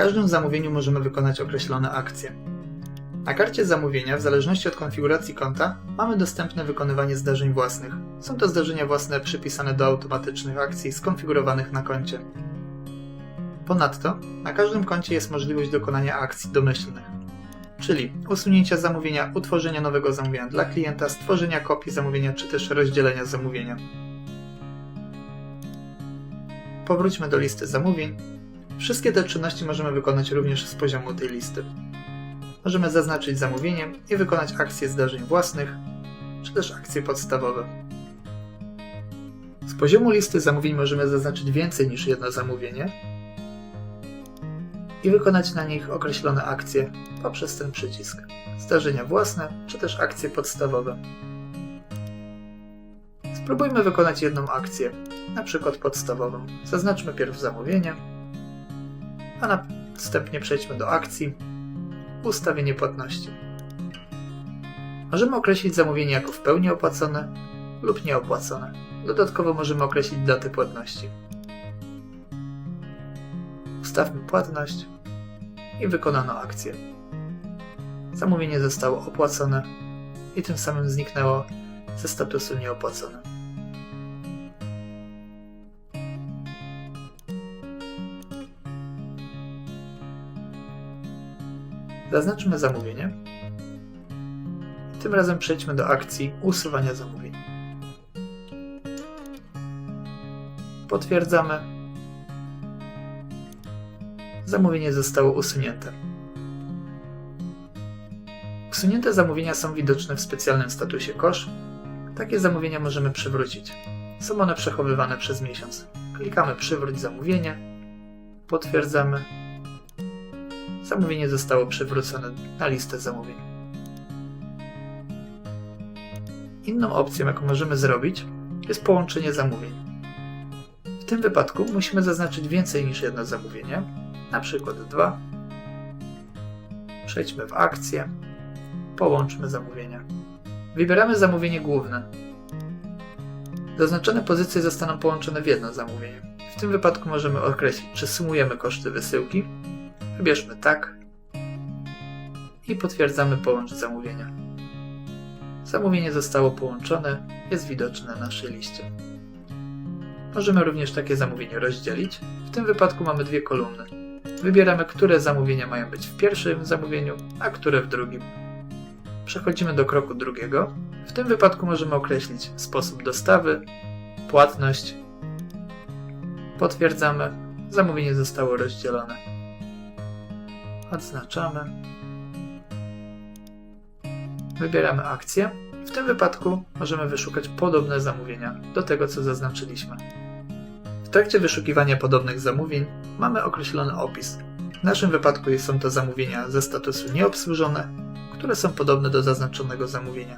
każdym zamówieniu możemy wykonać określone akcje. Na karcie zamówienia, w zależności od konfiguracji konta, mamy dostępne wykonywanie zdarzeń własnych. Są to zdarzenia własne przypisane do automatycznych akcji skonfigurowanych na koncie. Ponadto, na każdym koncie jest możliwość dokonania akcji domyślnych, czyli usunięcia zamówienia, utworzenia nowego zamówienia dla klienta, stworzenia kopii zamówienia czy też rozdzielenia zamówienia. Powróćmy do listy zamówień. Wszystkie te czynności możemy wykonać również z poziomu tej listy. Możemy zaznaczyć zamówienie i wykonać akcje zdarzeń własnych, czy też akcje podstawowe. Z poziomu listy zamówień możemy zaznaczyć więcej niż jedno zamówienie i wykonać na nich określone akcje poprzez ten przycisk. Zdarzenia własne, czy też akcje podstawowe. Spróbujmy wykonać jedną akcję, na przykład podstawową. Zaznaczmy pierw zamówienie, a następnie przejdźmy do akcji Ustawienie płatności. Możemy określić zamówienie jako w pełni opłacone lub nieopłacone. Dodatkowo możemy określić datę płatności. Ustawmy płatność i wykonano akcję. Zamówienie zostało opłacone i tym samym zniknęło ze statusu nieopłacone. Zaznaczmy zamówienie. Tym razem przejdźmy do akcji usuwania zamówień. Potwierdzamy. Zamówienie zostało usunięte. Usunięte zamówienia są widoczne w specjalnym statusie kosz. Takie zamówienia możemy przywrócić. Są one przechowywane przez miesiąc. Klikamy przywróć zamówienie. Potwierdzamy zamówienie zostało przywrócone na listę zamówień. Inną opcją, jaką możemy zrobić, jest połączenie zamówień. W tym wypadku musimy zaznaczyć więcej niż jedno zamówienie, na przykład dwa. Przejdźmy w akcję, połączmy zamówienia. Wybieramy zamówienie główne. Zaznaczone pozycje zostaną połączone w jedno zamówienie. W tym wypadku możemy określić, czy sumujemy koszty wysyłki, Wybierzmy tak i potwierdzamy połącz zamówienia. Zamówienie zostało połączone, jest widoczne na naszej liście. Możemy również takie zamówienie rozdzielić. W tym wypadku mamy dwie kolumny. Wybieramy, które zamówienia mają być w pierwszym zamówieniu, a które w drugim. Przechodzimy do kroku drugiego. W tym wypadku możemy określić sposób dostawy, płatność. Potwierdzamy, zamówienie zostało rozdzielone odznaczamy. Wybieramy akcję. W tym wypadku możemy wyszukać podobne zamówienia do tego, co zaznaczyliśmy. W trakcie wyszukiwania podobnych zamówień mamy określony opis. W naszym wypadku są to zamówienia ze statusu nieobsłużone, które są podobne do zaznaczonego zamówienia.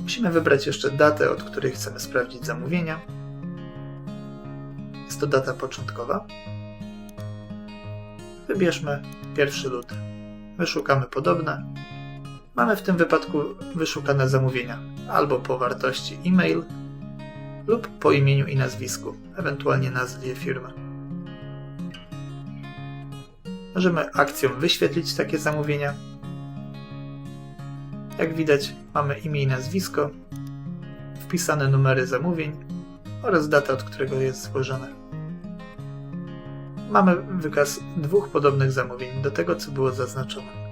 Musimy wybrać jeszcze datę, od której chcemy sprawdzić zamówienia to data początkowa. Wybierzmy 1 luty. Wyszukamy podobne. Mamy w tym wypadku wyszukane zamówienia albo po wartości e-mail lub po imieniu i nazwisku, ewentualnie nazwie firmy. Możemy akcją wyświetlić takie zamówienia. Jak widać, mamy imię i nazwisko, wpisane numery zamówień oraz data, od którego jest złożone mamy wykaz dwóch podobnych zamówień do tego, co było zaznaczone.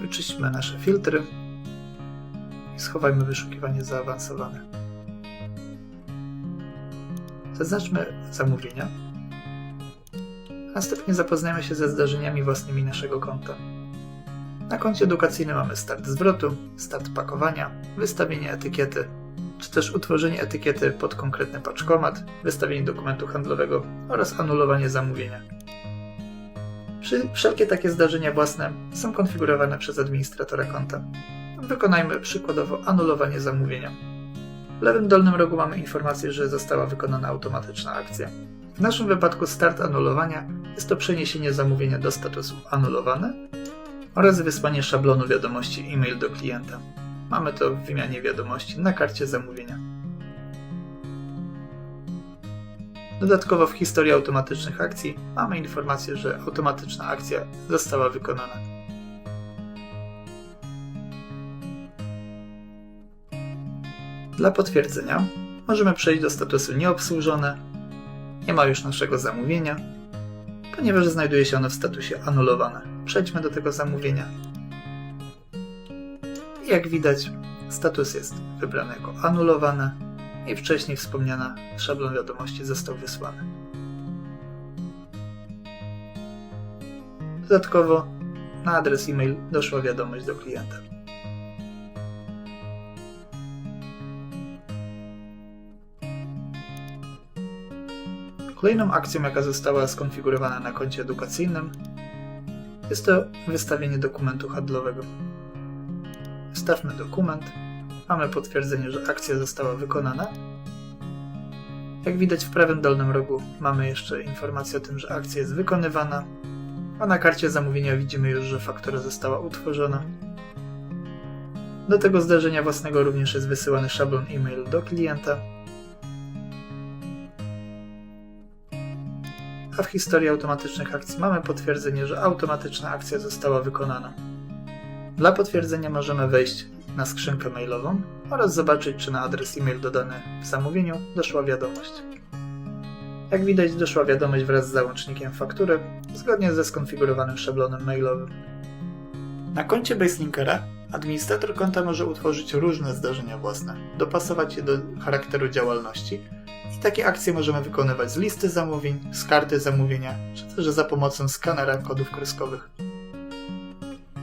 Wyczyśćmy nasze filtry i schowajmy wyszukiwanie zaawansowane. Zaznaczmy zamówienia. Następnie zapoznajmy się ze zdarzeniami własnymi naszego konta. Na koncie edukacyjnym mamy start zwrotu, start pakowania, wystawienie etykiety, czy też utworzenie etykiety pod konkretny paczkomat, wystawienie dokumentu handlowego oraz anulowanie zamówienia. Wszelkie takie zdarzenia własne są konfigurowane przez administratora konta. Wykonajmy przykładowo anulowanie zamówienia. W lewym dolnym rogu mamy informację, że została wykonana automatyczna akcja. W naszym wypadku start anulowania jest to przeniesienie zamówienia do statusu anulowane oraz wysłanie szablonu wiadomości e-mail do klienta. Mamy to w wymianie wiadomości na karcie zamówienia. Dodatkowo w historii automatycznych akcji mamy informację, że automatyczna akcja została wykonana. Dla potwierdzenia możemy przejść do statusu nieobsłużone. Nie ma już naszego zamówienia, ponieważ znajduje się ono w statusie anulowane. Przejdźmy do tego zamówienia. Jak widać, status jest wybrany jako anulowane i wcześniej wspomniana szablon wiadomości został wysłany. Dodatkowo na adres e-mail doszła wiadomość do klienta. Kolejną akcją, jaka została skonfigurowana na koncie edukacyjnym, jest to wystawienie dokumentu handlowego. Wstawmy dokument. Mamy potwierdzenie, że akcja została wykonana. Jak widać w prawym dolnym rogu mamy jeszcze informację o tym, że akcja jest wykonywana, a na karcie zamówienia widzimy już, że faktura została utworzona. Do tego zdarzenia własnego również jest wysyłany szablon e-mail do klienta, a w historii automatycznych akcji mamy potwierdzenie, że automatyczna akcja została wykonana. Dla potwierdzenia możemy wejść na skrzynkę mailową oraz zobaczyć, czy na adres e-mail dodany w zamówieniu doszła wiadomość. Jak widać, doszła wiadomość wraz z załącznikiem faktury, zgodnie ze skonfigurowanym szablonem mailowym. Na koncie Baselinkera administrator konta może utworzyć różne zdarzenia własne, dopasować je do charakteru działalności i takie akcje możemy wykonywać z listy zamówień, z karty zamówienia, czy też za pomocą skanera kodów kreskowych.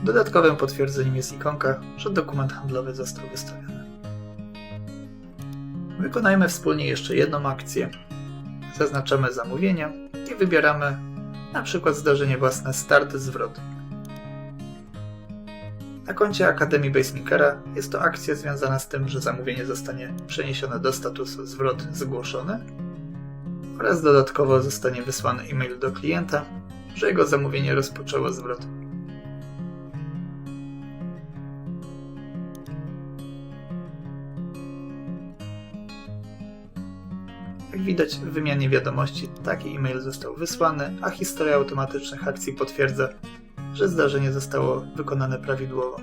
Dodatkowym potwierdzeniem jest ikonka, że dokument handlowy został wystawiony. Wykonajmy wspólnie jeszcze jedną akcję. Zaznaczamy zamówienie i wybieramy na przykład zdarzenie własne Start Zwrot. Na koncie Akademii Basemakera jest to akcja związana z tym, że zamówienie zostanie przeniesione do statusu zwrot zgłoszony oraz dodatkowo zostanie wysłany e-mail do klienta, że jego zamówienie rozpoczęło zwrot. Jak widać w wymianie wiadomości taki e-mail został wysłany, a historia automatycznych akcji potwierdza, że zdarzenie zostało wykonane prawidłowo.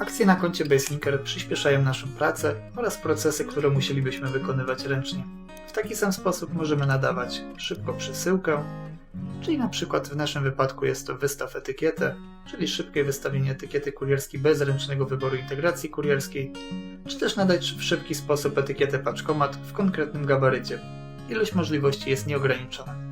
Akcje na koncie Baselinker przyspieszają naszą pracę oraz procesy, które musielibyśmy wykonywać ręcznie. W taki sam sposób możemy nadawać szybko przesyłkę, czyli na przykład w naszym wypadku jest to wystaw etykietę, czyli szybkie wystawienie etykiety kurierskiej bez ręcznego wyboru integracji kurierskiej, czy też nadać w szybki sposób etykietę paczkomat w konkretnym gabarycie. Ilość możliwości jest nieograniczona.